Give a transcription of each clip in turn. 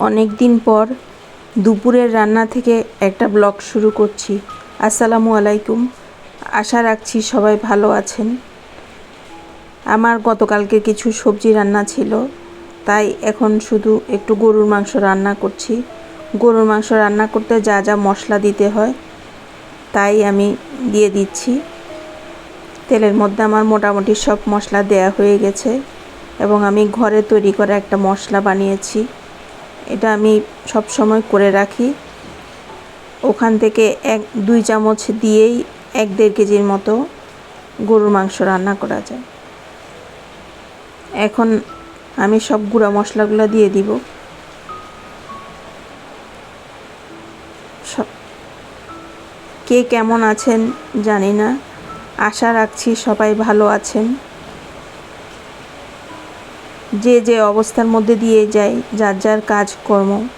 অনেক দিন পর দুপুরের রান্না থেকে একটা ব্লগ শুরু করছি। আসসালামু আলাইকুম। আশা রাখছি সবাই ভালো আছেন। আমার গতকালকে কিছু সবজি রান্না ছিল, তাই এখন শুধু একটু গরুর মাংস রান্না করছি। গরুর মাংস রান্না করতে যা যা মশলা দিতে হয়, তাই আমি দিয়ে দিচ্ছি। তেলের মধ্যে আমার মোটামুটি সব মশলা দেয়া হয়ে গেছে এবং আমি ঘরে তৈরি করা একটা মশলা বানিয়েছি। এটা আমি সব সময় করে রাখি। ওখান থেকে এক, দুই চামচ দিয়েই এক দেড় কেজির মতো গরুর মাংস রান্না করা যায়। এখন আমি সব গুঁড়া মশলাগুলো দিয়ে দিব। কে কেমন আছেন জানি না। আশা রাখছি সবাই ভালো আছেন। যে যে অবস্থার মধ্যে দিয়ে যায়, যার যার কাজকর্ম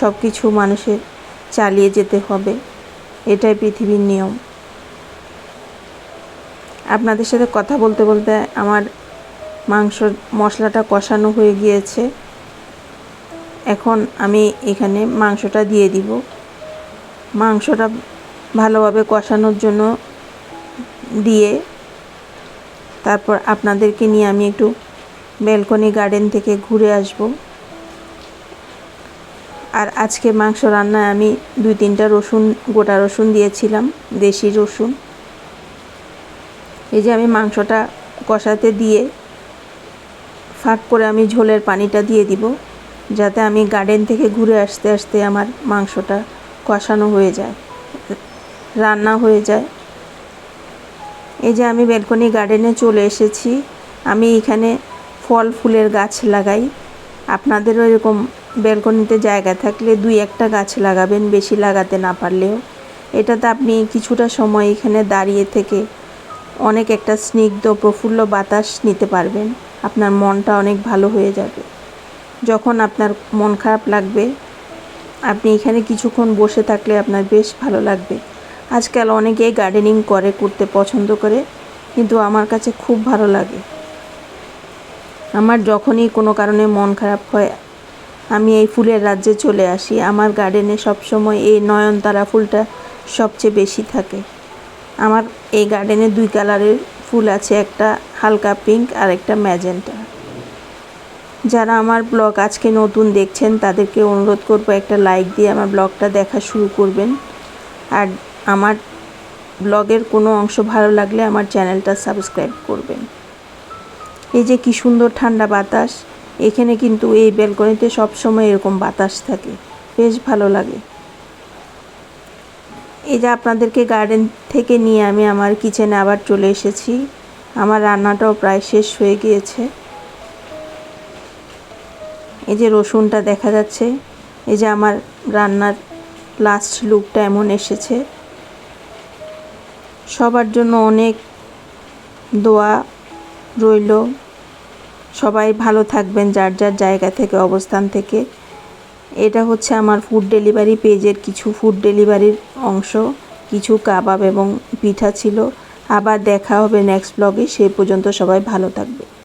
সব কিছু মানুষের চালিয়ে যেতে হবে। এটাই পৃথিবীর নিয়ম। আপনাদের সাথে কথা বলতে বলতে আমার মাংসর মশলাটা কষানো হয়ে গিয়েছে। এখন আমি এখানে মাংসটা দিয়ে দিব। মাংসটা ভালোভাবে কষানোর জন্য দিয়ে তারপর আপনাদেরকে নিয়ে আমি একটু ব্যালকনি গার্ডেন থেকে ঘুরে আসব। আর আজকে মাংস রান্নায় আমি দুই তিনটা রসুন, গোটা রসুন দিয়েছিলাম, দেশি রসুন। এই যে আমি মাংসটা কষাতে দিয়ে ফাঁক করে আমি ঝোলের পানিটা দিয়ে দিব, যাতে আমি গার্ডেন থেকে ঘুরে আসতে আসতে আমার মাংসটা কষানো হয়ে যায়, রান্না হয়ে যায়। এই যে আমি ব্যালকনি গার্ডেনে চলে এসেছি, আমি এখানে ফল ফুলের গাছ লাগাই। আপনাদেরও এরকম ব্যালকনিতে জায়গা থাকলে দুই একটা গাছ লাগাবেন বেশি লাগাতে না পারলেও। এটাতে আপনি কিছুটা সময় এখানে দাঁড়িয়ে থেকে অনেক একটা স্নিগ্ধ, প্রফুল্ল বাতাস নিতে পারবেন। আপনার মনটা অনেক ভালো হয়ে যাবে। যখন আপনার মন খারাপ লাগবে, আপনি এখানে কিছুক্ষণ বসে থাকলে আপনার বেশ ভালো লাগবে। আজকাল অনেকেই গার্ডেনিং করে, করতে পছন্দ করে, কিন্তু আমার কাছে খুব ভালো লাগে। আমার যখনই কোনো কারণে মন খারাপ হয়, আমি এই ফুলের রাজ্যে চলে আসি। আমার গার্ডেনে সবসময় এই নয়নতারা ফুলটা সবচেয়ে বেশি থাকে। আমার এই গার্ডেনে দুই কালারের ফুল আছে, একটা হালকা পিঙ্ক আর একটা ম্যাজেন্টা যারা আমার ব্লগ আজকে নতুন দেখছেন, তাদেরকে অনুরোধ করব একটা লাইক দিয়ে আমার ব্লগটা দেখা শুরু করবেন। আর আমার ব্লগের কোনো অংশ ভালো লাগলে আমার চ্যানেলটা সাবস্ক্রাইব করবেন। এই যে কি সুন্দর ঠান্ডা বাতাস, এখানে কিন্তু এই ব্যালকনিতে সবসময় এরকম বাতাস থাকে, বেশ ভালো লাগে। এই যে আপনাদেরকে গার্ডেন থেকে নিয়ে আমি আমার কিচেনে আবার চলে এসেছি, আমার রান্নাটাও প্রায় শেষ হয়ে গিয়েছে। এই যে রসুনটা দেখা যাচ্ছে, এই যে আমার রান্নার লাস্ট লুকটা এমন এসেছে। সবার জন্য অনেক দোয়া রইল। সবাই ভালো থাকবেন, যার যার জায়গা থেকে, অবস্থান থেকে। এটা হচ্ছে আমার ফুড ডেলিভারি পেজের কিছু ফুড ডেলিভারির অংশ। কিছু কাবাব এবং পিঠা ছিল। আবার দেখা হবে নেক্সট ব্লগে সে পর্যন্ত সবাই ভালো থাকবে।